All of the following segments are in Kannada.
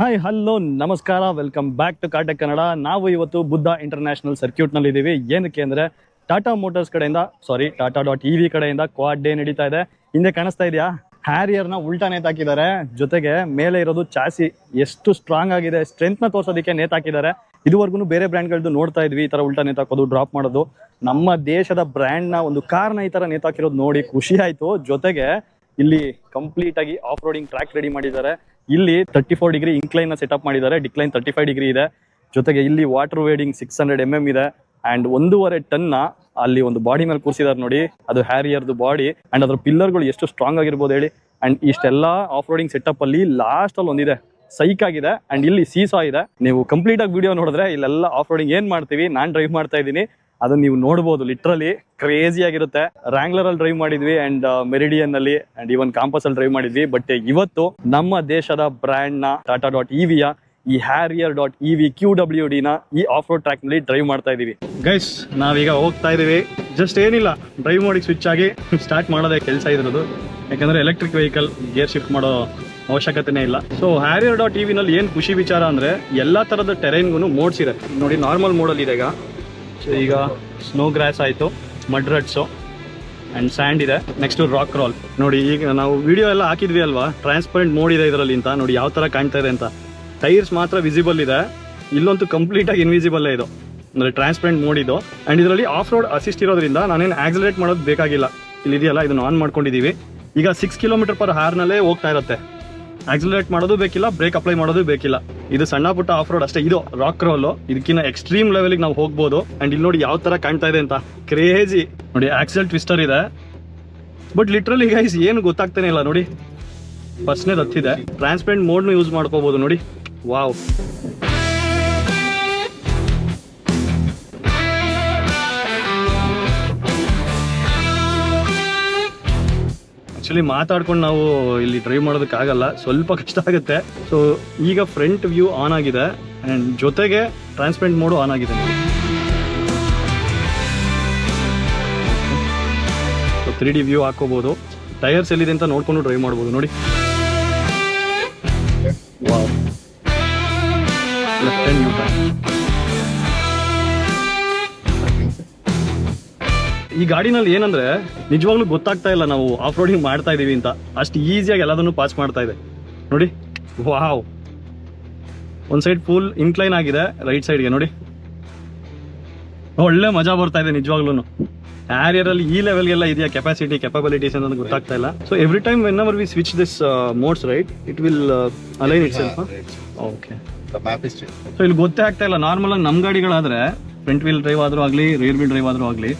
ಹಾಯ್ ಹಲೋ ನಮಸ್ಕಾರ. ವೆಲ್ಕಮ್ ಬ್ಯಾಕ್ ಟು ಕಾಟೆ ಕನ್ನಡ. ನಾವು ಇವತ್ತು ಬುದ್ಧ ಇಂಟರ್ನ್ಯಾಷನಲ್ ಸರ್ಕ್ಯೂಟ್ನಲ್ಲಿ ಇದ್ದೀವಿ ಏನಕ್ಕೆ ಅಂದರೆ ಟಾಟಾ ಮೋಟರ್ಸ್ ಕಡೆಯಿಂದ sorry Tata dot E V ಕಡೆಯಿಂದ ಕ್ವಾಡ್ ಡೇ ನಡೀತಾ ಇದೆ. ಹಿಂದೆ ಕಾಣಿಸ್ತಾ ಇದೆಯಾ? ಹ್ಯಾರಿಯರ್ನ ಉಲ್ಟಾ ನೇತಾಕಿದ್ದಾರೆ ಜೊತೆಗೆ ಮೇಲೆ ಇರೋದು ಚಾಸಿ ಎಷ್ಟು ಸ್ಟ್ರಾಂಗ್ ಆಗಿದೆ ಸ್ಟ್ರೆಂತ್ನ ತೋರಿಸೋದಕ್ಕೆ ನೇತಾಕಿದ್ದಾರೆ. ಇದುವರೆಗೂ ಬೇರೆ ಬ್ರ್ಯಾಂಡ್ಗಳದ್ದು ನೋಡ್ತಾ ಇದ್ವಿ, ಈ ಥರ ಉಲ್ಟಾ ನೇತಾಕೋದು ಡ್ರಾಪ್ ಮಾಡೋದು. ನಮ್ಮ ದೇಶದ ಬ್ರ್ಯಾಂಡ್ನ ಒಂದು ಕಾರ್ನ ಈ ಥರ ನೇತಾಕಿರೋದು ನೋಡಿ ಖುಷಿ ಆಯಿತು. ಜೊತೆಗೆ ಇಲ್ಲಿ ಕಂಪ್ಲೀಟ್ ಆಗಿ ಆಫ್ ರೋಡಿಂಗ್ ಟ್ರ್ಯಾಕ್ ರೆಡಿ ಮಾಡಿದ್ದಾರೆ. ಇಲ್ಲಿ thirty four degree incline setup ಮಾಡಿದ್ದಾರೆ. ಡಿಕ್ಲೈನ್ ತರ್ಟಿ ಫೈವ್ ಡಿಗ್ರಿ ಇದೆ. ಜೊತೆಗೆ ಇಲ್ಲಿ water wading six hundred M M ಇದೆ. ಅಂಡ್ ಒಂದೂವರೆ ಟನ್ನ ಅಲ್ಲಿ ಒಂದು ಬಾಡಿ ಮೇಲೆ ಕೂರಿಸಿದಾರೆ ನೋಡಿ. ಅದು ಹ್ಯಾರಿಯರ್ದು ಬಾಡಿ ಅಂಡ್ ಅದ್ರ ಪಿಲ್ಲರ್ಗಳು ಎಷ್ಟು ಸ್ಟ್ರಾಂಗ್ ಆಗಿರ್ಬೋದು ಹೇಳಿ. ಅಂಡ್ ಇಷ್ಟೆಲ್ಲ ಆಫ್ ರೋಡಿಂಗ್ ಸೆಟಪ್ ಅಲ್ಲಿ ಲಾಸ್ಟ್ ಅಲ್ಲಿ ಒಂದಿದೆ. ಸೈಕ್ ಆಗಿದೆ. ಅಂಡ್ ಇಲ್ಲಿ ಸೀಸಾ ಇದೆ. ನೀವು ಕಂಪ್ಲೀಟ್ ಆಗಿ ವಿಡಿಯೋ ನೋಡಿದ್ರೆ ಇಲ್ಲೆಲ್ಲ ಆಫ್ ರೋಡಿಂಗ್ ಏನ್ ಮಾಡ್ತೀವಿ? ನಾನ್ ಡ್ರೈವ್ ಮಾಡ್ತಾ ಇದ್ದೀನಿ. ಅದನ್ನ ನೀವು ನೋಡಬಹುದು ಲಿಟ್ರಲಿ ಕ್ರೇಜಿ ಆಗಿರುತ್ತೆ. ರ್ಯಾಂಗ್ಲರ್ ಅಲ್ಲಿ ಡ್ರೈವ್ ಮಾಡಿದ್ವಿ ಅಂಡ್ ಮೆರಿಡಿಯನ್ ಅಲ್ಲಿ ಅಂಡ್ ಇವನ್ ಕಾಂಪಸ್ ಅಲ್ಲಿ ಡ್ರೈವ್ ಮಾಡಿದ್ವಿ. ಬಟ್ ಇವತ್ತು ನಮ್ಮ ದೇಶದ ಬ್ರ್ಯಾಂಡ್ನ ಟಾಟಾ ಡಾಟ್ ಇವಿಯ ಈ Harrier dot E V Q W D ನ ಈ ಆಫ್ ರೋಡ್ ಟ್ರ್ಯಾಕ್ನಲ್ಲಿ ಡ್ರೈವ್ ಮಾಡ್ತಾ ಇದೀವಿ ಗೈಸ್ ನಾವೀಗ ಹೋಗ್ತಾ ಇದೀವಿ ಜಸ್ಟ್ ಏನಿಲ್ಲ ಡ್ರೈವ್ ಮಾಡಿ ಸ್ವಿಚ್ ಆಗಿ ಸ್ಟಾರ್ಟ್ ಮಾಡೋದೇ ಕೆಲಸ ಇದ್ರದ್ದು. ಯಾಕಂದ್ರೆ ಎಲೆಕ್ಟ್ರಿಕ್ ವೆಹಿಕಲ್ ಗೇರ್ ಶಿಫ್ಟ್ ಮಾಡೋ ಅವಶ್ಯಕತೆನೇ ಇಲ್ಲ. ಸೊ ಹ್ಯಾರಿಯರ್ ಡಾಟ್ ಇ ನಲ್ಲಿ ಏನ್ ಖುಷಿ ವಿಚಾರ ಅಂದ್ರೆ, ಎಲ್ಲಾ ತರದ ಟೆರೈನ್ಗೂ ಮೋಡ್ಸ್ ಇದೆ ನೋಡಿ ನಾರ್ಮಲ್ ಮೋಡಲ್ ಇದೆ ಈಗ. ಸೊ ಈಗ ಸ್ನೋ ಗ್ರಾಸ್ ಆಯಿತು ಮಡ್ ರಡ್ಸು ಆ್ಯಂಡ್ ಸ್ಯಾಂಡ್ ಇದೆ. ನೆಕ್ಸ್ಟು ರಾಕ್ ರಾಲ್ ನೋಡಿ, ಈಗ ನಾವು ವಿಡಿಯೋ ಎಲ್ಲ ಹಾಕಿದ್ವಿ ಅಲ್ವಾ? ಟ್ರಾನ್ಸ್ಪರೆಂಟ್ ಮೋಡ್ ಇದೆ ಇದರಲ್ಲಿ ಅಂತ. ನೋಡಿ, ಯಾವ ಥರ ಕಾಣ್ತಾ ಇದೆ ಅಂತ. ಟೈರ್ಸ್ ಮಾತ್ರ ವಿಸಿಬಲ್ ಇದೆ. ಇಲ್ಲಂತೂ ಕಂಪ್ಲೀಟಾಗಿ ಇನ್ವಿಸಿಬಲ್ ಇದು. ಅಂದರೆ ಟ್ರಾನ್ಸ್ಪರೆಂಟ್ ಮೋಡ್ ಇದು. ಆ್ಯಂಡ್ ಇದರಲ್ಲಿ ಆಫ್ ರೋಡ್ ಅಸಿಸ್ಟ್ ಇರೋದ್ರಿಂದ ನಾನೇನು ಆಕ್ಸಿಲೇಟ್ ಮಾಡೋದು ಬೇಕಾಗಿಲ್ಲ. ಇಲ್ಲಿ ಇದೆಯಲ್ಲ, ಇದನ್ನು ಆನ್ ಮಾಡ್ಕೊಂಡಿದ್ದೀವಿ. ಈಗ ಸಿಕ್ಸ್ ಕಿಲೋಮೀಟರ್ ಪರ್ ಹಾರ್ನಲ್ಲೇ ಹೋಗ್ತಾ ಇರುತ್ತೆ. ಆಕ್ಸಿಲರೇಟ್ ಮಾಡೋದು ಬೇಕಿಲ್ಲ ಬ್ರೇಕ್ ಅಪ್ಲೈ ಮಾಡೋದು ಬೇಕಿಲ್ಲ. ಇದು ಸಣ್ಣ ಪುಟ್ಟ ಆಫ್ ರೋಡ್ ಅಷ್ಟೇ, ಇದು ರಾಕ್ ರೋಲ್ ಇದಕ್ಕಿಂತ ಎಕ್ಸ್ಟ್ರೀಮ್ ಲೆವೆಲ್ಗೆ ನಾವು ಹೋಗ್ಬೋದು. ಅಂಡ್ ಇಲ್ಲಿ ನೋಡಿ ಯಾವ ತರ ಕಾಣ್ತಾ ಇದೆ ಅಂತ. ಕ್ರೇಜಿ ನೋಡಿ ಆಕ್ಸೆಲ್ ಟ್ವಿಸ್ಟರ್ ಇದೆ. ಬಟ್ ಲಿಟ್ರಲಿ ಗೈಸ್ ಏನು ಗೊತ್ತಾಗ್ತಾನೆ ಇಲ್ಲ, ನೋಡಿ. ಫಸ್ಟ್ನೇ ಹತ್ತಿದೆ. ಟ್ರಾನ್ಸ್ಪರೆಂಟ್ ಮೋಡ್ನು ಯೂಸ್ ಮಾಡ್ಕೋಬಹುದು ನೋಡಿ. ವಾವ್ ಆಕ್ಚುಲಿ ಮಾತಾಡ್ಕೊಂಡು ನಾವು ಇಲ್ಲಿ ಡ್ರೈವ್ ಮಾಡೋದಕ್ಕಾಗಲ್ಲ ಸ್ವಲ್ಪ ಕಷ್ಟ ಆಗುತ್ತೆ. ಸೊ ಈಗ ಫ್ರಂಟ್ ವ್ಯೂ ಆನ್ ಆಗಿದೆ. ಅಂಡ್ ಜೊತೆಗೆ ಟ್ರಾನ್ಸ್ಪರೆಂಟ್ ಮೋಡು ಆನ್ ಆಗಿದೆ ಸೊ ತ್ರೀ ಡಿ ವ್ಯೂ ಹಾಕೋಬಹುದು ಟೈರ್ಸ್ ಎಲ್ಲಿದೆ ಅಂತ ನೋಡ್ಕೊಂಡು ಡ್ರೈವ್ ಮಾಡ್ಬೋದು. ನೋಡಿ. ಲೆಫ್ಟ್ ಈ ಗಾಡಿನಲ್ಲಿ ಏನಂದ್ರೆ ನಿಜವಾಗ್ಲೂ ಗೊತ್ತಾಗ್ತಾ ಇಲ್ಲ ನಾವು ಆಫ್ ರೋಡಿಂಗ್ ಮಾಡ್ತಾ ಇದೀವಿ ಅಂತ. ಅಷ್ಟು ಈಸಿಯಾಗಿ ಎಲ್ಲದನ್ನು ಪಾಸ್ ಮಾಡ್ತಾ ಇದೆ. ನೋಡಿ ವಾವ್. ಒಂದ್ ಸೈಡ್ ಫುಲ್ ಇನ್ಕ್ಲೈನ್ ಆಗಿದೆ ರೈಟ್ ಸೈಡ್ಗೆ ನೋಡಿ. ಒಳ್ಳೆ ಮಜಾ ಬರ್ತಾ ಇದೆ ನಿಜವಾಗ್ಲೂ ಆರಿಯರ್ ಅಲ್ಲಿ ಈ ಲೆವೆಲ್ಗೆಲ್ಲ ಇದೆಯಾ ಕೆಪಾಸಿಟಿ ಕೆಪಬಿಲಿಟೀಸ್ ಅಂತ ಗೊತ್ತಾಗ್ತಾ ಇಲ್ಲ. So every time when our we switch this modes right it will align itself okay. So ಇಲ್ಲಿ ಗೊತ್ತೇ ಆಗ್ತಾ ಇಲ್ಲ. ನಾರ್ಮಲ್ ಆಗಿ ನಮ್ಮ ಗಾಡಿಗಳಾದ್ರೆ ಫ್ರಂಟ್ ವೀಲ್ ಡ್ರೈವ್ ಆದ್ರೂ ಆಗಲಿ ರೇರ್ ವೀಲ್ ಡ್ರೈವ್ ಆದ್ರೂ ಆಗ್ಲಿ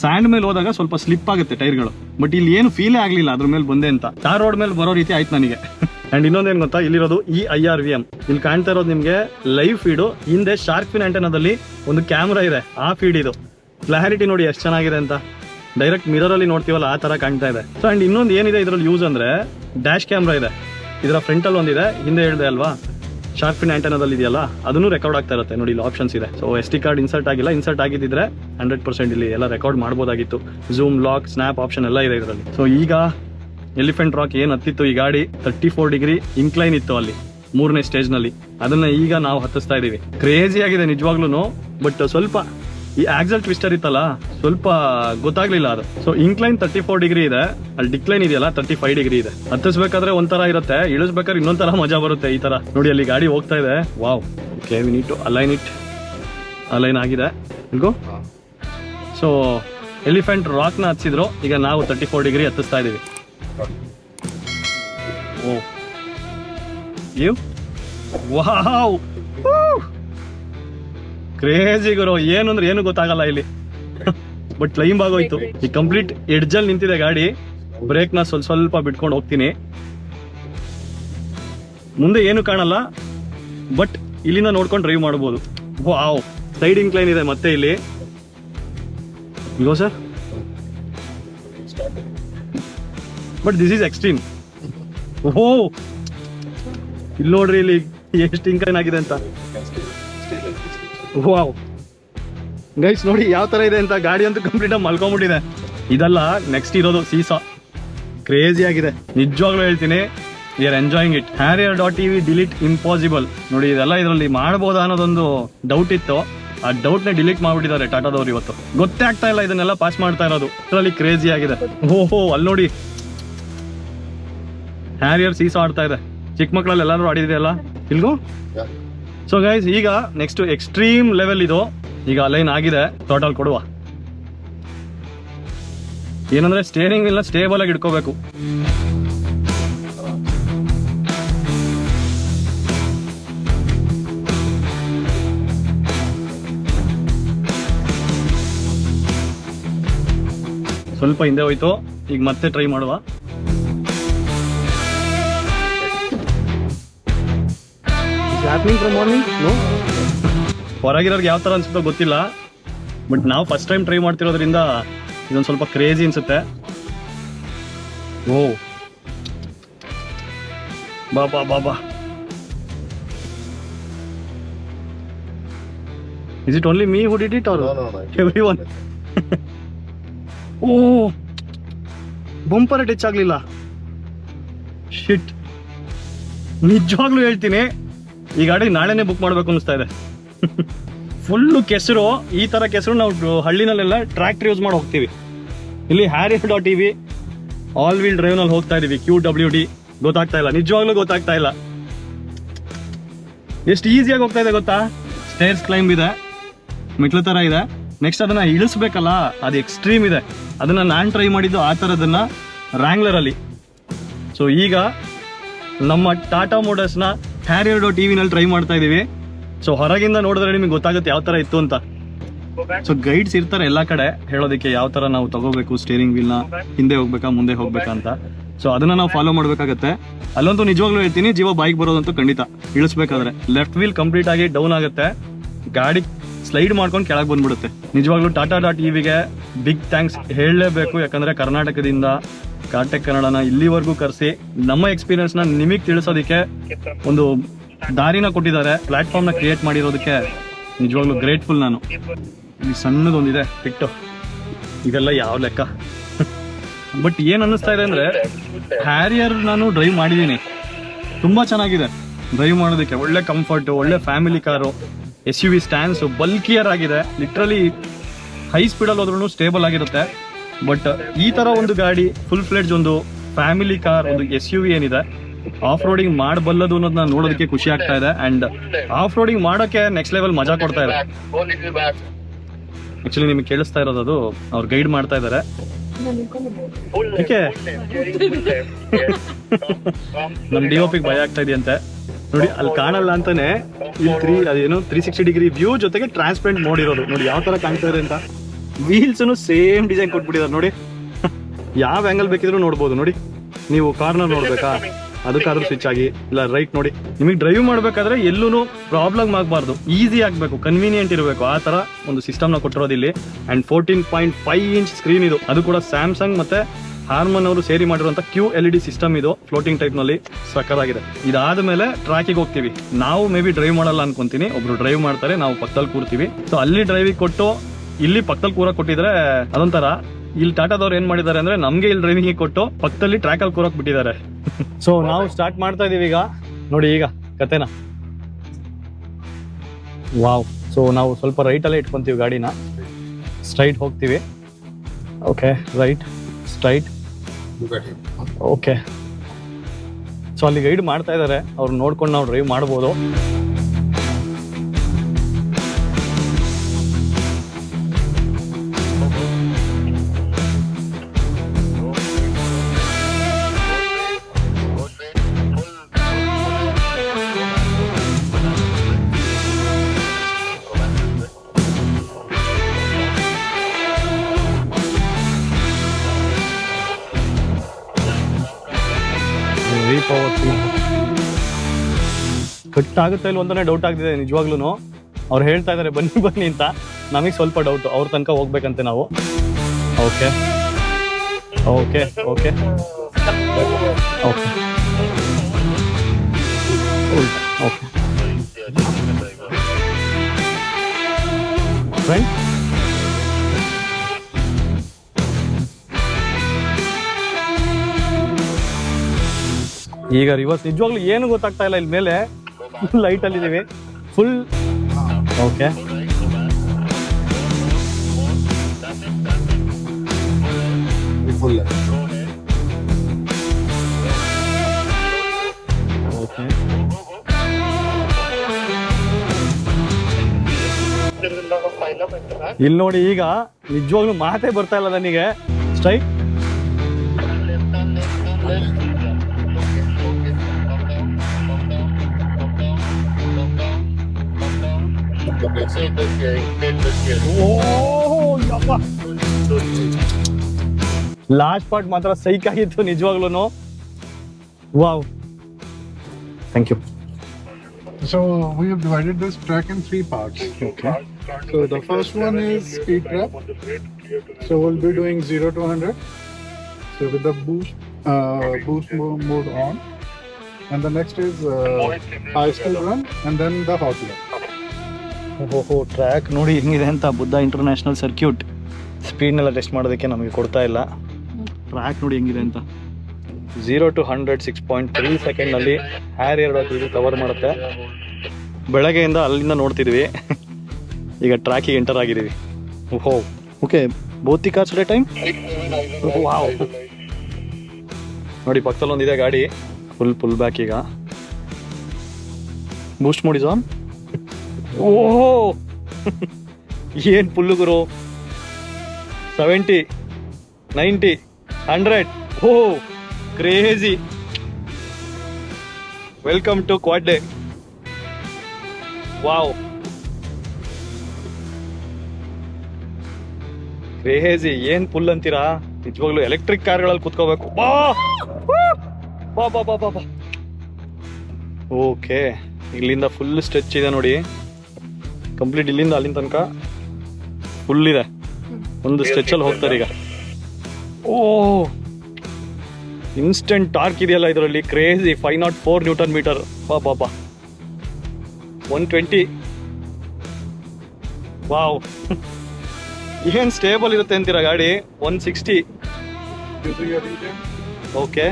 ಸ್ಯಾಂಡ್ ಮೇಲೆ ಹೋದಾಗ ಸ್ವಲ್ಪ ಸ್ಲಿಪ್ ಆಗುತ್ತೆ ಟೈರ್ಗಳು ಬಟ್ ಇಲ್ಲಿ ಏನು ಫೀಲೇ ಆಗಲಿಲ್ಲ, ಅದ್ರ ಮೇಲೆ ಬಂದೆ ಅಂತ. ಟಾರ್ ರೋಡ್ ಮೇಲೆ ಬರೋ ರೀತಿ ಆಯ್ತು ನನಗೆ. ಅಂಡ್ ಇನ್ನೊಂದೇನು ಗೊತ್ತಾ? ಇಲ್ಲಿರೋದು E I R V M ಇಲ್ಲಿ ಕಾಣ್ತಾ ಇರೋದು ನಿಮ್ಗೆ ಲೈವ್ ಫೀಡು ಹಿಂದೆ ಶಾರ್ಕ್ ಫಿನ್ ಆಂಟೆನಾದಲ್ಲಿ ಒಂದು ಕ್ಯಾಮ್ರಾ ಇದೆ. ಆ ಫೀಡ್ ಇದು. ಕ್ಲಾರಿಟಿ ನೋಡಿ ಎಷ್ಟು ಚೆನ್ನಾಗಿದೆ ಅಂತ. ಡೈರೆಕ್ಟ್ ಮಿರರ್ ಅಲ್ಲಿ ನೋಡ್ತೀವಲ್ಲ, ಆ ತರ ಕಾಣ್ತಾ ಇದೆ. ಸೊ ಅಂಡ್ ಇನ್ನೊಂದು ಏನಿದೆ ಇದರಲ್ಲಿ ಯೂಸ್ ಅಂದ್ರೆ ಡ್ಯಾಶ್ ಕ್ಯಾಮ್ರಾ ಇದೆ. ಇದರ ಫ್ರಂಟ್ ಅಲ್ಲಿ ಒಂದಿದೆ. ಹಿಂದೆ ಹೇಳಿದೆ ಅಲ್ವಾ? ಶಾರ್ಪ್ ಪಿನ್ ಆಂಟೆನಾದಲ್ಲಿ ಇದೆಯಲ್ಲ ಅದನ್ನು ರೆಕಾರ್ಡ್ ಆಗ್ತಾ ಇರುತ್ತೆ. ನೋಡಿ, ಇಲ್ಲಿ ಆಪ್ಷನ್ಸ್ ಇದೆ. So S D card insert ಆಗಿಲ್ಲ. ಇನ್ಸರ್ಟ್ ಆಗಿದ್ದಿದ್ರೆ ಹಂಡ್ರೆಡ್ ಪರ್ಸೆಂಟ್ ಇಲ್ಲಿ ಎಲ್ಲ ರೆಕಾರ್ಡ್ ಮಾಡ್ಬೋದಾಗಿತ್ತು. ಝೂಮ್ ಲಾಕ್ ಸ್ನ್ಯಾಪ್ ಆಪ್ಷನ್ ಎಲ್ಲ ಇದೆ ಇದರಲ್ಲಿ. ಸೊ ಈಗ ಎಲಿಫೆಂಟ್ ರಾಕ್ ಏನು ಹತ್ತಿತ್ತು ಈ ಗಾಡಿ? ತರ್ಟಿ ಫೋರ್ ಡಿಗ್ರಿ ಇನ್ಕ್ಲೈನ್ ಇತ್ತು ಅಲ್ಲಿ, ಮೂರನೇ ಸ್ಟೇಜ್ನಲ್ಲಿ ಅದನ್ನು ಈಗ ನಾವು ಹತ್ತಿಸ್ತಾ ಇದೀವಿ. ಕ್ರೇಜಿ ಆಗಿದೆ ನಿಜವಾಗ್ಲೂ ಬಟ್ ಸ್ವಲ್ಪ ಈ ಆಕ್ಸಲ್ ಟ್ವಿಸ್ಟರ್ ಇತ್ತಲ್ಲ ಸ್ವಲ್ಪ ಗೊತ್ತಾಗ್ಲಿಲ್ಲ ಅದು. So incline thirty four degree ಇದೆ. ಅಲ್ಲಿ ಡಿಕ್ಲೈನ್ ಇದೆಯಲ್ಲ ತರ್ಟಿ ಫೈವ್ ಡಿಗ್ರಿ ಇದೆ. ಹತ್ತಿಸ್ಬೇಕಾದ್ರೆ ಒಂಥರ ಇರುತ್ತೆ ಇಳಿಸ್ಬೇಕಾದ್ರೆ ಇನ್ನೊಂಥರ ಮಜಾ ಬರುತ್ತೆ ಈ ತರ ನೋಡಿ ಅಲ್ಲಿ ಗಾಡಿ ಹೋಗ್ತಾ ಇದೆ. Wow okay we need to align it align ಆಗಿದೆ. ಗೋ ಸೊ ಎಲಿಫೆಂಟ್ ರಾಕ್ನ ಹಚ್ಚಿದ್ರು. ಈಗ ನಾವು ತರ್ಟಿ ಫೋರ್ ಡಿಗ್ರಿ ಹತ್ತಿಸ್ತಾ ಇದೀವಿ. ಓ ಯು ವಾವ್ ಕ್ರೇಜಿ ಗುರು ಏನು ಅಂದ್ರೆ ಏನು ಗೊತ್ತಾಗಲ್ಲ ಇಲ್ಲಿ. ಬಟ್ ಕ್ಲೈಂಬ್ ಆಗೋಯ್ತು. ಈ ಕಂಪ್ಲೀಟ್ ಎಡ್ಜಲ್ಲಿ ನಿಂತಿದೆ ಗಾಡಿ. ಬ್ರೇಕ್ನ ಸ್ವಲ್ಪ ಸ್ವಲ್ಪ ಬಿಟ್ಕೊಂಡು ಹೋಗ್ತೀನಿ. ಮುಂದೆ ಏನು ಕಾಣಲ್ಲ. ಬಟ್ ಇಲ್ಲಿಂದ ನೋಡ್ಕೊಂಡು ಡ್ರೈವ್ ಮಾಡಬಹುದು ವಾವ್ ಸೈಡ್ ಇನ್ಕ್ಲೈನ್ ಇದೆ ಮತ್ತೆ ಇಲ್ಲಿ. ಇಗೋ sir but this is extreme ಓಹೋ ಇಲ್ಲಿ ನೋಡ್ರಿ ಇಲ್ಲಿ ಎಷ್ಟು ಇನ್ಕ್ಲೈನ್ ಆಗಿದೆ ಅಂತ. ವಾವ್. ಗೈಸ್ ನೋಡಿ ಯಾವ ತರ ಇದೆ ಅಂತ ಗಾಡಿ ಅಂತೂ ಕಂಪ್ಲೀಟ್ ಆಗಿ ಮಲ್ಕೊಂಡ್ಬಿಟ್ಟಿದೆ. ಇದಲ್ಲ ನೆಕ್ಸ್ಟ್ ಇರೋದು ಸೀಸಾ ಕ್ರೇಜಿ ಆಗಿದೆ. ನಿಜವಾಗ್ಲೂ ಹೇಳ್ತೀನಿ we are enjoying it Harrier dot E V delete impossible ನೋಡಿ, ಇದೆಲ್ಲ ಇದರಲ್ಲಿ ಮಾಡ್ಬೋದಾ ಅನ್ನೋದೊಂದು ಡೌಟ್ ಇತ್ತು. ಆ ಡೌಟ್ನ ಡಿಲೀಟ್ ಮಾಡ್ಬಿಟ್ಟಿದ್ದಾರೆ ಟಾಟಾದವ್ರು ಇವತ್ತು. ಗೊತ್ತೇ ಆಗ್ತಾ ಇಲ್ಲ ಇದನ್ನೆಲ್ಲ ಪಾಸ್ ಮಾಡ್ತಾ ಇರೋದು. ಇದರಲ್ಲಿ ಕ್ರೇಜಿ ಆಗಿದೆ. ಓಹೋ, ಅಲ್ಲಿ ನೋಡಿ. ಹ್ಯಾರಿಯರ್ ಸೀಸಾ ಆಡ್ತಾ ಇದೆ. ಚಿಕ್ಕ ಮಕ್ಕಳಲ್ಲಿ ಎಲ್ಲರೂ ಆಡಿದ್ರಿ ಇಲ್ಗೋ ಸೊ ಗೈಸ್ ಈಗ ನೆಕ್ಸ್ಟ್ ಎಕ್ಸ್ಟ್ರೀಮ್ ಲೆವೆಲ್ ಇದು. ಈಗ ಲೈನ್ ಆಗಿದೆ. ಟೋಟಲ್ ಕೊಡುವ. ಏನಂದ್ರೆ ಸ್ಟೇರಿಂಗ್ ಇಲ್ಲ ಸ್ಟೇಬಲ್ ಆಗಿ ಇಟ್ಕೋಬೇಕು. ಸ್ವಲ್ಪ ಹಿಂದೆ ಹೋಯ್ತು. ಈಗ ಮತ್ತೆ ಟ್ರೈ ಮಾಡುವ. ಹ್ಯಾಪ್ನಿಂಗ್ ಫ್ರಮ್ ಮಾರ್ನಿಂಗ್ ನೋ ಹೊರಗಿರೋರ್ಗೆ ಯಾವ ಥರ ಅನ್ಸುತ್ತೋ ಗೊತ್ತಿಲ್ಲ. ಬಟ್ ನಾವು ಫಸ್ಟ್ ಟೈಮ್ ಟ್ರೈ ಮಾಡ್ತಿರೋದ್ರಿಂದ ಇದೊಂದು ಸ್ವಲ್ಪ ಕ್ರೇಜಿ ಅನ್ಸುತ್ತೆ. ಓ ಬಾ ಬಾ ಬಾ ಬಾ. Is it only me hood did it or No, no, no. Everyone oh bumper touch ಆಗಲಿಲ್ಲ. ಶಿಟ್ ನಿಜವಾಗ್ಲೂ ಹೇಳ್ತೀನಿ. ಈ ಗಾಡಿ ನಾಳೆನೇ ಬುಕ್ ಮಾಡಬೇಕು ಅನಿಸ್ತಾ ಇದೆ. ಫುಲ್ಲು ಕೆಸರು, ಈ ತರ ಕೆಸರು ನಾವು ಹಳ್ಳಿನಲ್ಲೆಲ್ಲ ಟ್ರ್ಯಾಕ್ಟರ್ ಯೂಸ್ ಮಾಡಿ ಹೋಗ್ತೀವಿ. ಇಲ್ಲಿ Harrier dot E V all wheel ಡ್ರೈವ್ನಲ್ಲಿ ಹೋಗ್ತಾ ಇದೀವಿ ಕ್ಯೂ ಡಬ್ಲ್ಯೂ ಡಿ ಗೊತ್ತಾಗ್ತಾ ಇಲ್ಲ, ನಿಜವಾಗ್ಲೂ ಗೊತ್ತಾಗ್ತಾ ಇಲ್ಲ. ಎಷ್ಟು ಈಸಿಯಾಗಿ ಹೋಗ್ತಾ ಇದೆ ಗೊತ್ತಾ? ಸ್ಟೇರ್ಸ್ ಕ್ಲೈಂಬ್ ಇದೆ, ಮೆಟ್ಲು ತರ ಇದೆ. ನೆಕ್ಸ್ಟ್ ಅದನ್ನ ಇಳಿಸ್ಬೇಕಲ್ಲ, ಅದು ಎಕ್ಸ್ಟ್ರೀಮ್ ಇದೆ. ಅದನ್ನ ನಾನು ಟ್ರೈ ಮಾಡಿದ್ದು ಆ ತರದನ್ನ ರ್ಯಾಂಗ್ಲರಲ್ಲಿ ಸೊ ಈಗ ನಮ್ಮ ಟಾಟಾ ಮೋಟರ್ಸ್ನ ಹ್ಯಾರಿಯರ್ ಡೋ ಟಿವಿನಲ್ಲಿ ಟ್ರೈ ಮಾಡ್ತಾ ಇದೀವಿ ಸೊ ಹೊರಗಿಂದ ನೋಡಿದ್ರೆ ನಿಮಗೆ ಗೊತ್ತಾಗುತ್ತೆ ಯಾವ ತರ ಇತ್ತು ಅಂತ. ಸೊ ಗೈಡ್ಸ್ ಇರ್ತಾರೆ ಎಲ್ಲ ಕಡೆ. ಹೇಳೋದಕ್ಕೆ ಯಾವ ತರ ನಾವು ತಗೋಬೇಕು ಸ್ಟೇರಿಂಗ್ ವೀಲ್ನ ಹಿಂದೆ ಹೋಗ್ಬೇಕಾ, ಮುಂದೆ ಹೋಗ್ಬೇಕಾ ಅಂತ. ಸೊ ಅದನ್ನ ನಾವು ಫಾಲೋ ಮಾಡಬೇಕಾಗತ್ತೆ. ಅಲ್ಲಂತೂ ನಿಜವಾಗ್ಲೂ ಹೇಳ್ತೀನಿ ಜೀವ ಬೈಕ್ ಬರೋದಂತೂ ಖಂಡಿತ. ಇಳಿಸ್ಬೇಕಾದ್ರೆ. ಲೆಫ್ಟ್ ವೀಲ್ ಕಂಪ್ಲೀಟ್ ಆಗಿ ಡೌನ್ ಆಗುತ್ತೆ. ಗಾಡಿ ಸ್ಲೈಡ್ ಮಾಡ್ಕೊಂಡು ಕೆಳಗೆ ಬಂದ್ಬಿಡುತ್ತೆ. ನಿಜವಾಗ್ಲೂ ಟಾಟಾ ಡಾಟ್ ಇವಿಗೆ ಬಿಗ್ ಥ್ಯಾಂಕ್ಸ್ ಹೇಳಲೇಬೇಕು, ಯಾಕಂದ್ರೆ ಕರ್ನಾಟಕದಿಂದ ಕಾಟೆಕ್ ಕನ್ನಡನ ಇಲ್ಲಿವರೆಗೂ ಕರೆಸಿ, ನಮ್ಮ ಎಕ್ಸ್ಪೀರಿಯನ್ಸ್ನ ನಿಮಗ್ ತಿಳಿಸೋದಕ್ಕೆ ಒಂದು ದಾರಿನ ಕೊಟ್ಟಿದ್ದಾರೆ ಪ್ಲಾಟ್ಫಾರ್ಮ್ನ ಕ್ರಿಯೇಟ್ ಮಾಡಿರೋದಕ್ಕೆ ನಿಜವಾಗ್ಲೂ ಗ್ರೇಟ್ಫುಲ್ ನಾನು. ಈ ಸಣ್ಣದೊಂದಿದೆ ಪಿಟ್ಟು ಇದೆಲ್ಲ ಯಾವ ಲೆಕ್ಕ? ಬಟ್ ಏನ್ ಅನ್ನಿಸ್ತಾ ಇದೆ ಅಂದ್ರೆ ಹ್ಯಾರಿಯರ್ ನಾನು ಡ್ರೈವ್ ಮಾಡಿದ್ದೀನಿ ತುಂಬಾ ಚೆನ್ನಾಗಿದೆ. ಡ್ರೈವ್ ಮಾಡೋದಕ್ಕೆ ಒಳ್ಳೆ ಕಂಫರ್ಟ್ ಒಳ್ಳೆ family car S U V stands bulkier ಆಗಿದೆ. ಲಿಟ್ರಲಿ ಹೈ ಸ್ಪೀಡಲ್ಲಿ ಹೋದ್ರೂ ಸ್ಟೇಬಲ್ ಆಗಿರುತ್ತೆ. ಬಟ್ ಈ ತರ ಒಂದು ಗಾಡಿ ಫುಲ್ ಫ್ಲೆಡ್ಜ್ ಒಂದು ಫ್ಯಾಮಿಲಿ ಕಾರ್ ಒಂದು ಎಸ್ ಯು ವಿ ಏನಿದೆ. ಆಫ್ ರೋಡಿಂಗ್ ಮಾಡಬಲ್ಲದು ಅನ್ನೋದನ್ನ ನೋಡೋದಕ್ಕೆ ಖುಷಿ ಆಗ್ತಾ ಇದೆ. ಅಂಡ್ ಆಫ್ ರೋಡಿಂಗ್ ಮಾಡೋಕೆ ನೆಕ್ಸ್ಟ್ ಲೆವೆಲ್ ಮಜಾ ಕೊಡ್ತಾ ಇದೆ. ಆಕ್ಚುಲಿ ನಿಮ್ಗೆ ಕೇಳಿಸ್ತಾ ಇರೋದು ಅದು. ಅವ್ರು ಗೈಡ್ ಮಾಡ್ತಾ ಇದ್ದಾರೆ come. ನಮ್ ಡಿ ಪಿಗೆ ಭಯ ಆಗ್ತಾ ಇದೆಯಂತೆ. ನೋಡಿ ಅಲ್ಲಿ ಕಾಣಲ್ಲ ಅಂತಾನೆ. ಇಲ್ಲಿ ತ್ರೀ ಅದೇನು ತ್ರೀ ಸಿಕ್ಸ್ಟಿ ಡಿಗ್ರಿ ವ್ಯೂ ಜೊತೆಗೆ ಟ್ರಾನ್ಸ್ಪರೆಂಟ್ ಮೋಡ್ ಇರೋದು. ನೋಡಿ ಯಾವ ತರ ಕಾಣ್ತಾ ಇದೆ ಅಂತ. ವೀಲ್ಸ್ ಸೇಮ್ ಡಿಸೈನ್ ಕೊಟ್ಬಿಟ್ಟಿದ್ದಾರೆ ನೋಡಿ. ಯಾವ ಆಂಗಲ್ ಬೇಕಿದ್ರು ನೋಡ್ಬೋದು, ನೋಡಿ. ನೀವು ಕಾರ್ನರ್ ನೋಡ್ಬೇಕಾ? ಅದಕ್ಕಾದ್ರೂ ಸ್ವಿಚ್ ಆಗಿ, ಇಲ್ಲ ರೈಟ್ ನೋಡಿ. ನಿಮಗೆ ಡ್ರೈವ್ ಮಾಡ್ಬೇಕಾದ್ರೆ ಎಲ್ಲೂ ಪ್ರಾಬ್ಲಮ್ ಆಗಬಾರ್ದು. ಈಸಿ ಆಗಬೇಕು ಕನ್ವೀನಿಯಂಟ್ ಇರಬೇಕು. ಆ ತರ ಒಂದು ಸಿಸ್ಟಮ್ನ ಕೊಟ್ಟಿರೋದು ಇಲ್ಲಿ and fourteen point five inch screen ಇದು. ಅದು ಕೂಡ ಸ್ಯಾಮ್ಸಂಗ್ ಮತ್ತೆ ಹಾರ್ಮನ್ ಅವರು ಸೇರಿ ಮಾಡಿರುವಂಥ Q L E D system ಇದು. ಫ್ಲೋಟಿಂಗ್ ಟೈಪ್ನಲ್ಲಿ ಸಕ್ಕದಾಗಿದೆ ಇದಾದ ಮೇಲೆ ಟ್ರ್ಯಾಕಿಗೆ ಹೋಗ್ತೀವಿ. ನಾವು ಮೇ ಬಿ ಡ್ರೈವ್ ಮಾಡಲ್ಲ ಅನ್ಕೊಂತೀನಿ. ಒಬ್ರು ಡ್ರೈವ್ ಮಾಡ್ತಾರೆ, ನಾವು ಪಕ್ಕದಲ್ಲಿ ಕೂರ್ತೀವಿ. ಸೊ ಅಲ್ಲಿ ಡ್ರೈವಿಂಗ್ ಕೊಟ್ಟು ಇಲ್ಲಿ ಪಕ್ಕದಲ್ಲಿ ಕೂರ ಕೊಟ್ಟಿದ್ರೆ ಅದೊಂಥರ. ಇಲ್ಲಿ ಟಾಟಾದವ್ರು ಏನ್ ಮಾಡಿದ್ದಾರೆ ಅಂದ್ರೆ ನಮ್ಗೆ ಇಲ್ಲಿ ಡ್ರೈವಿಂಗ್ ಕೊಟ್ಟು ಪಕ್ಕದಲ್ಲಿ ಟ್ರ್ಯಾಕ್ ಅಲ್ಲಿ ಕೂರಕ್ ಬಿಟ್ಟಿದ್ದಾರೆ. ಸೊ ನಾವು ಸ್ಟಾರ್ಟ್ ಮಾಡ್ತಾ ಇದೀವಿ ಈಗ. ನೋಡಿ ಈಗ, ಕತೆನ. ವಾವ್ ಸೊ ನಾವು ಸ್ವಲ್ಪ ರೈಟ್ ಅಲ್ಲೇ ಇಟ್ಕೊಂತೀವಿ ಗಾಡಿನ. ಸ್ಟ್ರೈಟ್ ಹೋಗ್ತೀವಿ. Okay right straight. Okay so ಅಲ್ಲಿ ಗೈಡ್ ಮಾಡ್ತಾ ಇದ್ದಾರೆ ಅವ್ರು ನೋಡ್ಕೊಂಡು ನಾವು ಡ್ರೈವ್ ಮಾಡ್ಬೋದು. ಕಟ್ ಆಗುತ್ತೆ ಇಲ್ಲ ಒಂದನೇ ಡೌಟ್ ಆಗ್ತಿದೆ ನಿಜವಾಗ್ಲೂ ಅವ್ರು ಹೇಳ್ತಾ ಇದ್ದಾರೆ ಬನ್ನಿ ಬನ್ನಿ ಅಂತ. ನಮಗೆ ಸ್ವಲ್ಪ ಡೌಟ್ ಅವ್ರ ತನಕ ಹೋಗ್ಬೇಕಂತೆ ನಾವು. Okay okay okay okay okay friend ಈಗ ರಿವರ್ಸ್ ನಿಜವಾಗ್ಲೂ ಏನು ಗೊತ್ತಾಗ್ತಾ ಇಲ್ಲ ಇಲ್ಲಿ ಮೇಲೆ ಲೈಟ್ ಅಲ್ಲಿ ಇದೀವಿ ಫುಲ್ ಓಕೆ ಫುಲ್ ಓಕೆ. ಇಲ್ಲಿ ನೋಡಿ ಈಗ ನಿಜವಾಗ್ಲೂ ಮಾತೇ ಬರ್ತಾ ಇಲ್ಲ ನನಗೆ. Straight ಲಾಸ್ಟ್ ಪಾರ್ಟ್ ಮಾತ್ರ ಸೈಕ್ ಆಗಿತ್ತು ನಿಜವಾಗ್ಲೂ wow thank you So we have divided this track in three parts. Okay. So the first one is speed trap. So we'll be doing zero to hundred. So with the boost uh, boost mo- mode on, and the next is uh, high speed run, and then the hot lap. ಓಹೋ ಟ್ರ್ಯಾಕ್ ನೋಡಿ ಹೆಂಗಿದೆ ಅಂತ ಬುದ್ಧ ಇಂಟರ್ನ್ಯಾಷನಲ್ ಸರ್ಕ್ಯೂಟ್ ಸ್ಪೀಡ್ನೆಲ್ಲ ಟೆಸ್ಟ್ ಮಾಡೋದಕ್ಕೆ ನಮಗೆ ಕೊಡ್ತಾ ಇಲ್ಲ. ಟ್ರ್ಯಾಕ್ ನೋಡಿ ಹೆಂಗಿದೆ ಅಂತ. Zero to hundred six point three ಸೆಕೆಂಡ್ನಲ್ಲಿ ಹ್ಯಾರ್ ಎರಡು ಇದು ಕವರ್ ಮಾಡುತ್ತೆ. ಬೆಳಗ್ಗೆಯಿಂದ ಅಲ್ಲಿಂದ ನೋಡ್ತಿದ್ವಿ. ಈಗ ಟ್ರ್ಯಾಕಿಗೆ ಎಂಟರ್ ಆಗಿದ್ದೀವಿ. ಓಹೋ. Okay both the cars day time wow ನೋಡಿ ಪಕ್ಕದಲ್ಲಿ ಒಂದಿದೆ ಗಾಡಿ. ಫುಲ್ ಫುಲ್ ಬ್ಯಾಕ್ ಈಗ. ಬೂಸ್ಟ್ ಮೂಡಿಸ್ ಆನ್ ಓಹೋ. ಏನ್ pull Guru? Seventy ninety hundred oh crazy welcome to quad day wow crazy ಏನ್ ಪುಲ್ ಅಂತೀರಾ? ನಿಜವಾಗ್ಲೂ ಎಲೆಕ್ಟ್ರಿಕ್ ಕಾರ್ಗಳಲ್ಲಿ ಕುತ್ಕೋಬೇಕು. ಬಾ. ಬಾ ಬಾ ಬಾ ಬಾ ಓಕೆ ಇಲ್ಲಿಂದ ಫುಲ್ ಸ್ಟ್ರೆಚ್ ಇದೆ ನೋಡಿ. ಕಂಪ್ಲೀಟ್ ಇಲ್ಲಿಂದ ಅಲ್ಲಿಂದ ತನಕ ಫುಲ್ ಇದೆ. ಒಂದು ಸ್ಟ್ರೆಚ್ ಅಲ್ಲಿ ಹೋಗ್ತಾರೆ ಈಗ. ಓ ಇನ್ಸ್ಟೆಂಟ್ ಟಾರ್ಕ್ ಇದೆಯಲ್ಲ ಇದರಲ್ಲಿ. Crazy five naught four newton metre ಬಾ ಬಾ ಬಾ. ಒನ್ ಟ್ವೆಂಟಿ ವಾವ್ ಏನ್ ಸ್ಟೇಬಲ್ ಇರುತ್ತೆ ಅಂತೀರಾ ಗಾಡಿ? One sixty. Okay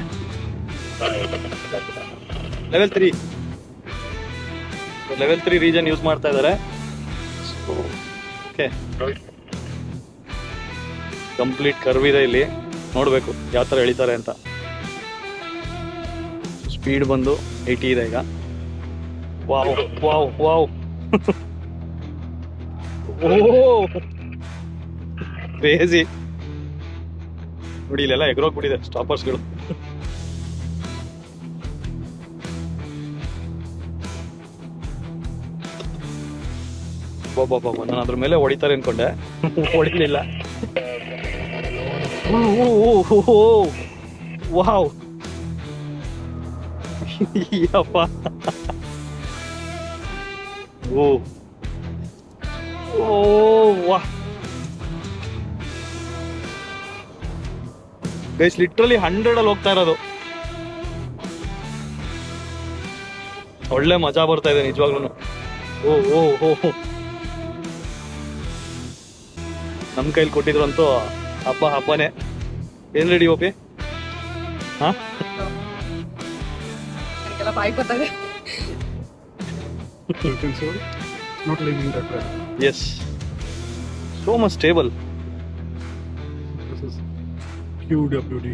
level three level three regen use ಮಾಡ್ತಾ ಇದ್ದಾರೆ. ಓಕೆ. ಕಂಪ್ಲೀಟ್ ಕರ್ವ್ ಇದೆ ಇಲ್ಲಿ. ನೋಡಬೇಕು ಯಾವ ಥರ ಎಳಿತಾರೆ ಅಂತ. ಸ್ಪೀಡ್ ಬಂದು ಏಯ್ಟಿ ಇದೆ ಈಗ. ವಾವ್ ವಾವ್ ವಾವ್ ಕ್ರೇಜಿ ನೋಡಿ, ಇಲ್ಲೆಲ್ಲ ಎಗ್ರೋಗ್ಬಿಟ್ಟಿದೆ ಸ್ಟಾಪರ್ಸ್ಗಳು ಬಾಬಾ ನಾನು ಅದ್ರ ಮೇಲೆ ಹೊಡಿತಾರೆ ಅನ್ಕೊಂಡೆ. ಹೊಡಿಲಿಲ್ಲ. ವಾವ್. ಯಪ್ಪ. ಓ. ಓ, ವಾ. ಗೈಸ್ ಲಿಟ್ರಲಿ ಹಂಡ್ರೆಡ್ ಅಲ್ಲಿ ಹೋಗ್ತಾ ಇರೋದು. ಒಳ್ಳೆ ಮಜಾ ಬರ್ತಾ ಇದೆ ನಿಜವಾಗ್ಲೂ ಓ ಓ ಓ. ಓ. ನಮ್ ಕೈಲಿ ಕೊಟ್ಟಿದ್ರು ಅಂತೂ ಹಬ್ಬ ಹಬ್ಬನೇ. ಏನ್ ರೆಡಿ ಓಪಿ? ಹಾ. Yes so much stable QWD.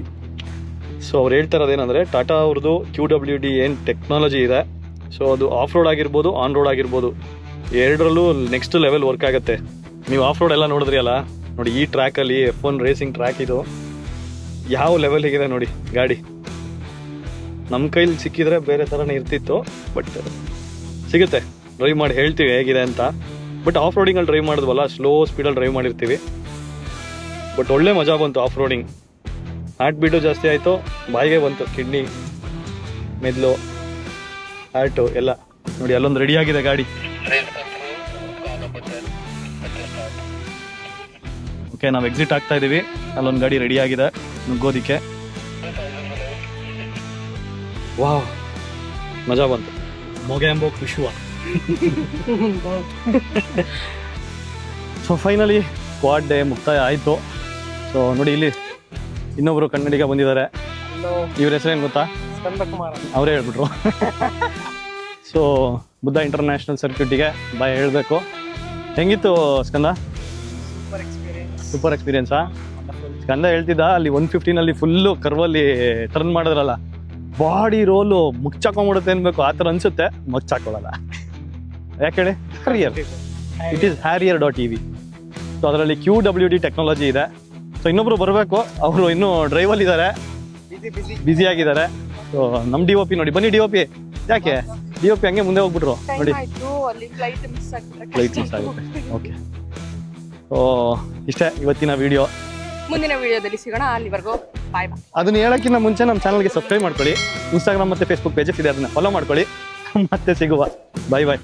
So ಅವ್ರು ಹೇಳ್ತಾ ಇರೋದೇನಂದ್ರೆ ಟಾಟಾ ಅವ್ರದ್ದು ಕ್ಯೂ ಡಬ್ಲ್ಯೂ ಡಿ ಏನು ಟೆಕ್ನಾಲಜಿ ಇದೆ. ಸೊ ಅದು ಆಫ್ ರೋಡ್ ಆಗಿರ್ಬೋದು ಆನ್ ರೋಡ್ ಆಗಿರ್ಬೋದು. ಎರಡರಲ್ಲೂ ನೆಕ್ಸ್ಟ್ ಲೆವೆಲ್ ವರ್ಕ್ ಆಗುತ್ತೆ. ನೀವು ಆಫ್ ರೋಡ್ ಎಲ್ಲ ನೋಡಿದ್ರಿ ಅಲ್ಲ ನೋಡಿ, ಈ ಟ್ರ್ಯಾಕಲ್ಲಿ ಎಫ್ ಒನ್ ರೇಸಿಂಗ್ ಟ್ರ್ಯಾಕ್ ಇದು. ಯಾವ ಲೆವೆಲಿಗಿದೆ ನೋಡಿ, ಗಾಡಿ. ನಮ್ಮ ಕೈಲಿ ಸಿಕ್ಕಿದ್ರೆ ಬೇರೆ ಥರನೇ ಇರ್ತಿತ್ತು ಬಟ್ ಸಿಗುತ್ತೆ. ಡ್ರೈವ್ ಮಾಡಿ ಹೇಳ್ತೀವಿ ಹೇಗಿದೆ ಅಂತ. ಬಟ್ ಆಫ್ ರೋಡಿಂಗಲ್ಲಿ ಡ್ರೈವ್ ಮಾಡಿದ್ವಲ್ಲ ಸ್ಲೋ ಸ್ಪೀಡಲ್ಲಿ ಡ್ರೈವ್ ಮಾಡಿರ್ತೀವಿ. ಬಟ್ ಒಳ್ಳೆ ಮಜಾ ಬಂತು ಆಫ್ ರೋಡಿಂಗ್ ಹಾರ್ಟ್ ಬೀಟು ಜಾಸ್ತಿ ಆಯಿತು, ಬಾಯಿಗೆ ಬಂತು, ಕಿಡ್ನಿ, ಮೆದ್ಲು ಹಾರ್ಟು ಎಲ್ಲ. ನೋಡಿ, ಅಲ್ಲೊಂದು ರೆಡಿ ಆಗಿದೆ ಗಾಡಿ. ಓಕೆ ನಾವು ಎಕ್ಸಿಟ್ ಆಗ್ತಾ ಇದೀವಿ. ಅಲ್ಲೊಂದು ಗಾಡಿ ರೆಡಿ ಆಗಿದೆ. ನುಗ್ಗೋದಿಕ್ಕೆ. ವಾವ್. ಮಜಾ ಬಂತು. ಮೊಗೆಂಬೋ ವಿಶ್ವ ಸೊ ಫೈನಲಿ ಕ್ವಾಡ್ ಡೇ ಮುಕ್ತಾಯ ಆಯಿತು. ಸೊ ನೋಡಿ ಇಲ್ಲಿ ಇನ್ನೊಬ್ರು ಕನ್ನಡಿಗ ಬಂದಿದ್ದಾರೆ. ಇವ್ರ ಹೆಸರೇನು ಗೊತ್ತಾ? ಸ್ಕಂದ ಕುಮಾರ್ ಅವರೇ ಹೇಳ್ಬಿಟ್ರು. ಸೊ ಬುದ್ಧ ಇಂಟರ್ನ್ಯಾಷನಲ್ ಸರ್ಕ್ಯೂಟಿಗೆ ಬಾಯ್ ಹೇಳಬೇಕು. ಹೆಂಗಿತ್ತು ಸ್ಕಂದ? Super experience? ಸೂಪರ್ ಎಕ್ಸ್ಪೀರಿಯನ್ಸಾ ಸ್ಕಂದ ಹೇಳ್ತಿದ್ದ ಅಲ್ಲಿ ಒನ್ ಫಿಫ್ಟೀನಲ್ಲಿ ಫುಲ್ಲು ಕರ್ವಲ್ಲಿ ಟರ್ನ್ ಮಾಡಿದ್ರಲ್ಲ. ಬಾಡಿ ರೋಲು ಮುಚ್ಚಾಕೊಂಡ್ಬಿಡುತ್ತೆ ಅನ್ಬೇಕು ಆ ಥರ ಅನ್ಸುತ್ತೆ ಮುಚ್ಚಾಕೊಳ್ಳಲ್ಲ. ಯಾಕೆ ಹೇಳಿ? Harrier it is Harrier dot E V so ಅದರಲ್ಲಿ ಕ್ಯೂ ಡಬ್ಲ್ಯೂ ಡಿ ಟೆಕ್ನಾಲಜಿ ಇದೆ. ಸೊ ಇನ್ನೊಬ್ರು ಬರಬೇಕು ಅವರು ಇನ್ನೂ ಡ್ರೈವಲ್ಲಿ ಇದ್ದಾರೆ ಬ್ಯುಸಿ ಆಗಿದ್ದಾರೆ. ಸೊ ನಮ್ಮ ಡಿ ಒ ಪಿ ನೋಡಿ ಬನ್ನಿ ಡಿ ಒ ಪಿ ಯಾಕೆ? ಡಿ ಒ ಪಿ ಹಂಗೆ ಮುಂದೆ ಹೋಗ್ಬಿಟ್ರು ನೋಡಿ. ಫ್ಲೈಟ್ ಮಿಸ್ ಆಗುತ್ತೆ. ಓಕೆ ಸೊ ಇಷ್ಟೇ ಇವತ್ತಿನ ವಿಡಿಯೋ ಮುಂದಿನ ವಿಡಿಯೋದಲ್ಲಿ ಸಿಗೋಣ. ಅಲ್ಲಿವರೆಗೂ ಬಾಯ್ ಬಾಯ್ ಅದನ್ನ ಹೇಳೋಕ್ಕಿಂತ ಮುಂಚೆ ನಮ್ಮ ಚಾನಲ್ಗೆ ಸಬ್ಸ್ಕ್ರೈಬ್ ಮಾಡ್ಕೊಳ್ಳಿ. ಇನ್ಸ್ಟಾಗ್ರಾಮ್ ಮತ್ತು ಫೇಸ್ಬುಕ್ ಪೇಜಸ್ ಇದೆ ಅದನ್ನ ಫಾಲೋ ಮಾಡ್ಕೊಳ್ಳಿ. ಮತ್ತೆ ಸಿಗುವ. ಬಾಯ್ ಬಾಯ್